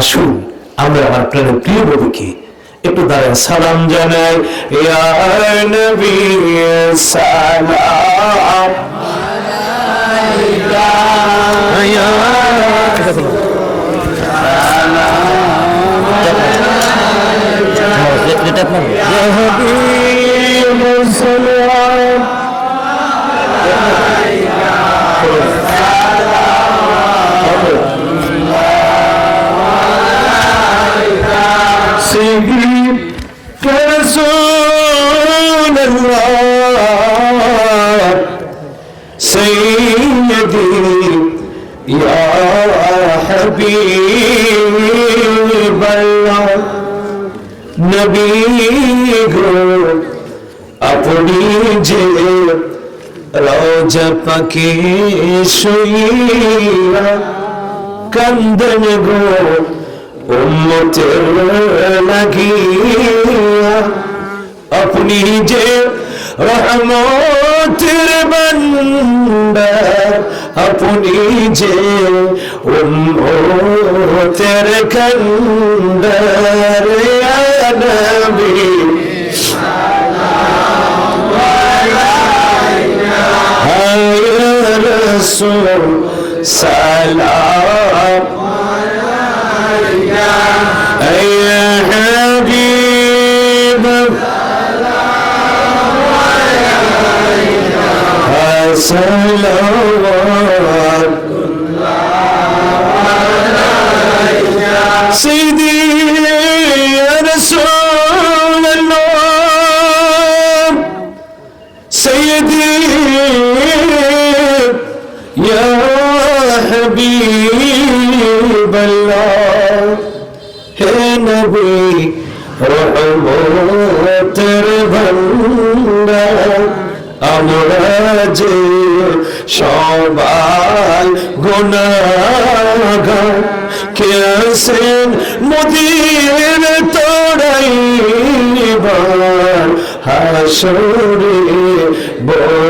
আসুন আমরা আমার প্রাণের প্রিয় নবীকে একটু দাঁড়ান সালাম জানাই। সালাম। رسول الله سيدي يا حبيب الله নবী গো আপনি যে রোজা পাখি শুইয়া কান্দন গো উম্মতের লাগিয়া আপনি যে রহমতের বন্দার আপনি যে উম্মতের কন্দর। হাবিব হে নবী, রহমতের ভান্ডার আমরা যে সবাই গুণাগার কে আছেন মোদীর তোরাই হাসরে বড়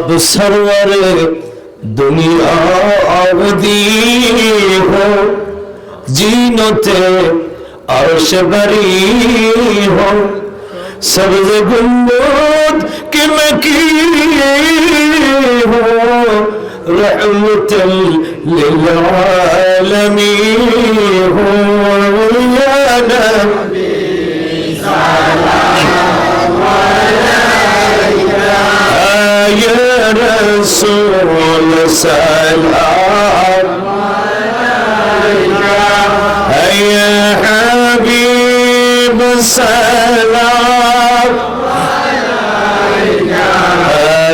अब सरवर दुनिया अवधि हो, जीनते अर्श बरी हो। सब्ज गुंबद के मकी हो, रहमत लिलालमी हो। या नबी। سلام عليك يا حبيب السلام عليك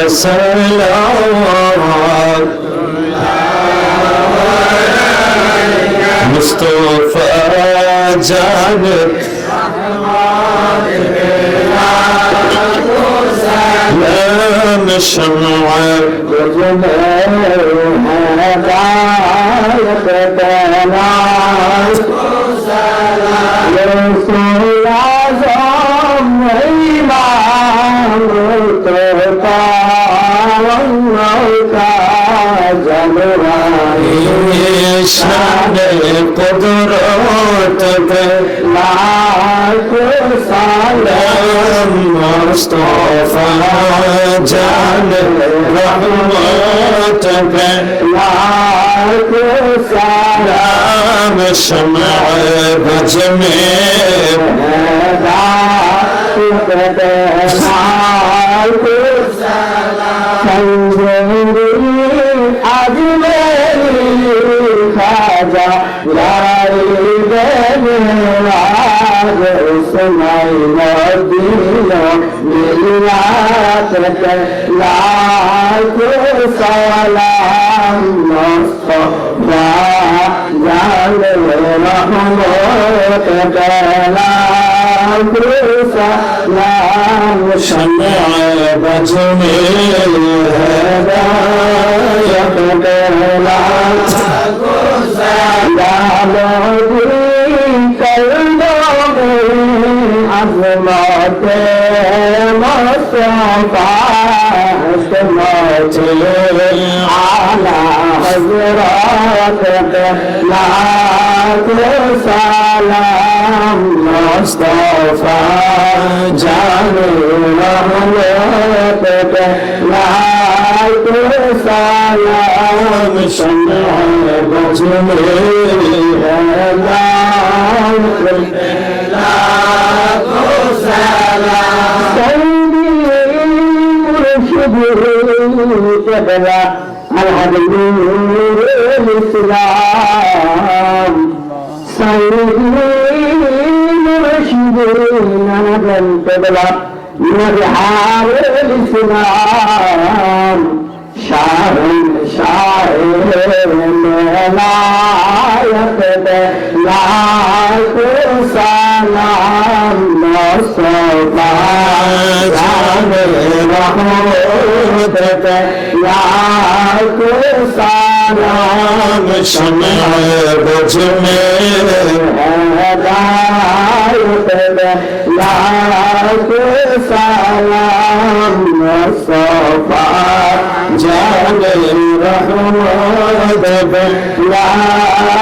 السلام مصطفى جانب لا مش نشمع قدرت پہ لاکھ سلام مصطفیٰ واجعل رحمتك سلام شمع بجميع لك العرش سلام مصطفى جعل رحمتك العرش سلام شمع بجميع هدايتك العرش سلام قلبي আজমত মুস্তফা সমছে আলা হযরত লাখ সালাম। মুস্তফা জানো রহমত লাখ সালাম সমছে বজনে হলাল شاعر شاعر لا يقبل لا سلام مصطفى جان رحمتك يا سلام شمع بزمه سلام مصطفى جان সালাম মুস্তফা রামে রহমত ইয়া সালাম শমে বজমে হেদায়ত ইয়া সালাম মুস্তফা জানে রহমত ইয়া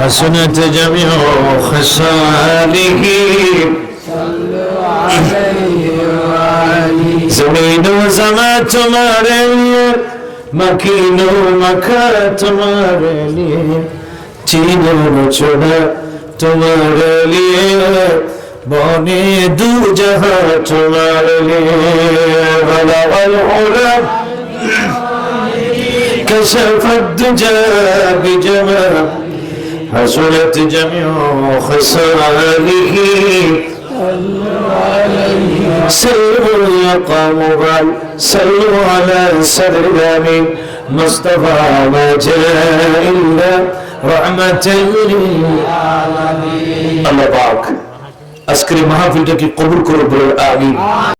حسنت جميع خصاله صلوا عليه وآله زمین و زمہ تمہارے لیے مکین و مکہ تمہارے لیے چین و چڑھا تمہارے لیے বনে দু জাহা তোমার كشف الدجى بجمع. حصلت جميع خصاله سلم يقام قال سلوا على صدر الامين مصطفى ما جاء إلا رحمة للعالمين. الله باك আজকের মাহফিলটাকে কবুল করে বলে আমিন।